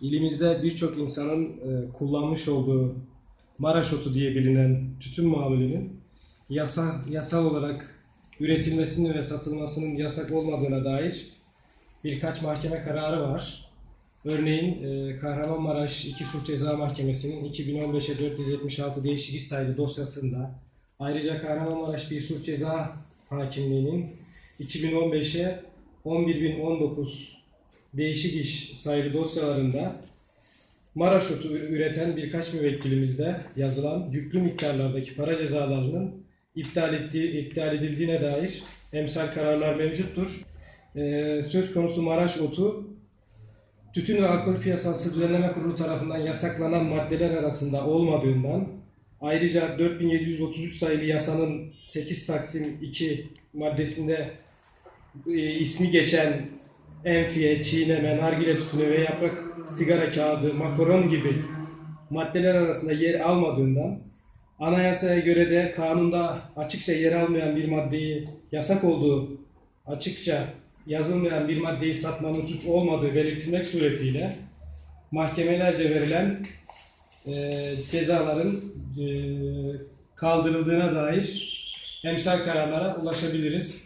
ilimizde birçok insanın e, kullanmış olduğu Maraş otu diye bilinen tütün mamulünün yasa, yasal olarak üretilmesinin ve satılmasının yasak olmadığına dair birkaç mahkeme kararı var. Örneğin e, Kahramanmaraş 2 Suç Ceza Mahkemesi'nin 2015'e 476 değişik iş sayılı dosyasında ayrıca Kahramanmaraş 1 Suç Ceza Hakimliği'nin 2015'e 11.019 değişik iş sayılı dosyalarında Maraş otu üreten birkaç müvekkilimizde yazılan yüklü miktarlardaki para cezalarının iptal, ettiği, iptal edildiğine dair emsal kararlar mevcuttur. Ee, söz konusu Maraş otu Tütün ve Alkol Piyasası Düzenleme Kurulu tarafından yasaklanan maddeler arasında olmadığından ayrıca 4733 sayılı yasanın 8 Taksim 2 maddesinde e, ismi geçen enfiye, çiğneme, nargile tütünü ve yaprak sigara kağıdı, makaron gibi maddeler arasında yer almadığından anayasaya göre de kanunda açıkça yer almayan bir maddeyi yasak olduğu açıkça yazılmayan bir maddeyi satmanın suç olmadığı belirtilmek suretiyle mahkemelerce verilen e, cezaların e, kaldırıldığına dair emsal kararlara ulaşabiliriz.